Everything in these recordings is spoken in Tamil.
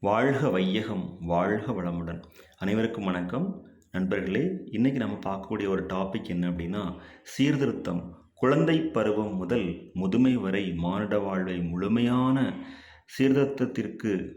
வாழ்க வையகம் வாழ்க வளமுடன். அனைவருக்கும் வணக்கம். நண்பர்களே இன்றைக்கி நம்ம பார்க்கக்கூடிய ஒரு டாபிக் என்ன அப்படின்னா சீர்திருத்தம். குழந்தை பருவம் முதல் முதுமை வரை மானிட வாழ்வை முழுமையான சீர்திருத்தத்திற்கு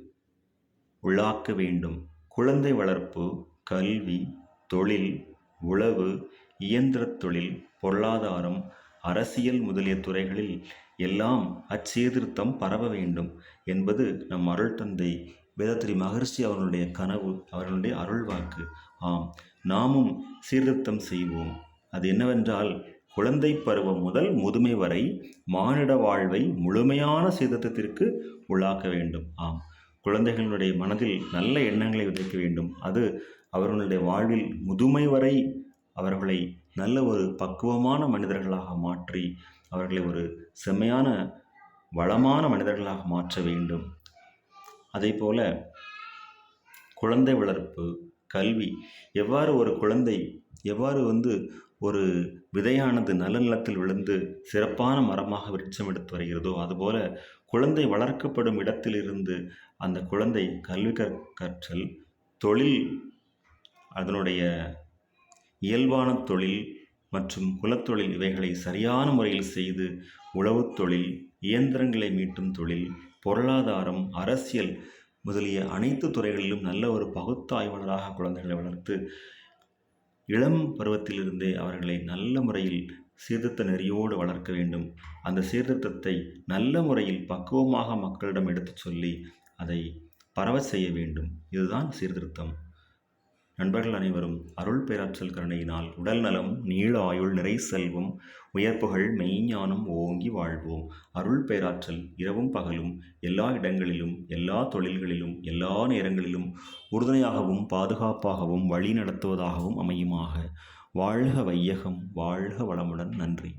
உள்ளாக்க வேண்டும். குழந்தை வளர்ப்பு கல்வி தொழில் உளவு இயந்திரத் தொழில் பொருளாதாரம் அரசியல் முதலிய துறைகளில் எல்லாம் அச்சீர்திருத்தம் பரவ வேண்டும் என்பது நம் அருள் தந்தை வேதத்திரி மகர்ஷி அவர்களுடைய கனவு அவர்களுடைய அருள்வாக்கு. ஆம் நாமும் சீர்திருத்தம் செய்வோம். அது என்னவென்றால் குழந்தை பருவம் முதல் முதுமை வரை மானிட வாழ்வை முழுமையான சீர்திருத்தத்திற்கு உள்ளாக்க வேண்டும். ஆம் குழந்தைகளுடைய மனதில் நல்ல எண்ணங்களை விதைக்க வேண்டும். அது அவர்களுடைய வாழ்வில் முதுமை வரை அவர்களை நல்ல ஒரு பக்குவமான மனிதர்களாக மாற்றி அவர்களை ஒரு செம்மையான வளமான மனிதர்களாக மாற்ற வேண்டும். அதே போல குழந்தை வளர்ப்பு கல்வி எவ்வாறு ஒரு குழந்தை எவ்வாறு வந்து ஒரு விதையானது நல்ல நிலத்தில் விழுந்து சிறப்பான மரமாக விருட்சம் எடுத்து வருகிறதோ அதுபோல குழந்தை வளர்க்கப்படும் இடத்திலிருந்து அந்த குழந்தை கல்வி கற்றல் தொழில் அதனுடைய இயல்பான தொழில் மற்றும் குலத்தொழில் இவைகளை சரியான முறையில் செய்து உழவுத் தொழில் இயந்திரங்களை மீட்டும் தொழில் பொருளாதாரம் அரசியல் முதலிய அனைத்து துறைகளிலும் நல்ல ஒரு பகுத்தாய்வாளராக குழந்தைகளை வளர்த்து இளம் பருவத்திலிருந்தே அவர்களை நல்ல முறையில் சீர்திருத்த நெறியோடு வளர்க்க வேண்டும். அந்த சீர்திருத்தத்தை நல்ல முறையில் பக்குவமாக மக்களிடம் எடுத்துச் சொல்லி அதை பரவ செய்ய வேண்டும். இதுதான் சீர்திருத்தம். நண்பர்கள் அனைவரும் அருள் பேராற்றல் கருணையினால் உடல் நலம் நீள ஆயுள் நிறை செல்வம் உயர்ப்புகள் மெய்ஞானம் ஓங்கி வாழ்வோம். அருள் பேராற்றல் இரவும் பகலும் எல்லா இடங்களிலும் எல்லா தொழில்களிலும் எல்லா நேரங்களிலும் உறுதுணையாகவும் பாதுகாப்பாகவும் வழி நடத்துவதாகவும் அமையுமாக. வாழ்க வையகம் வாழ்க வளமுடன். நன்றி.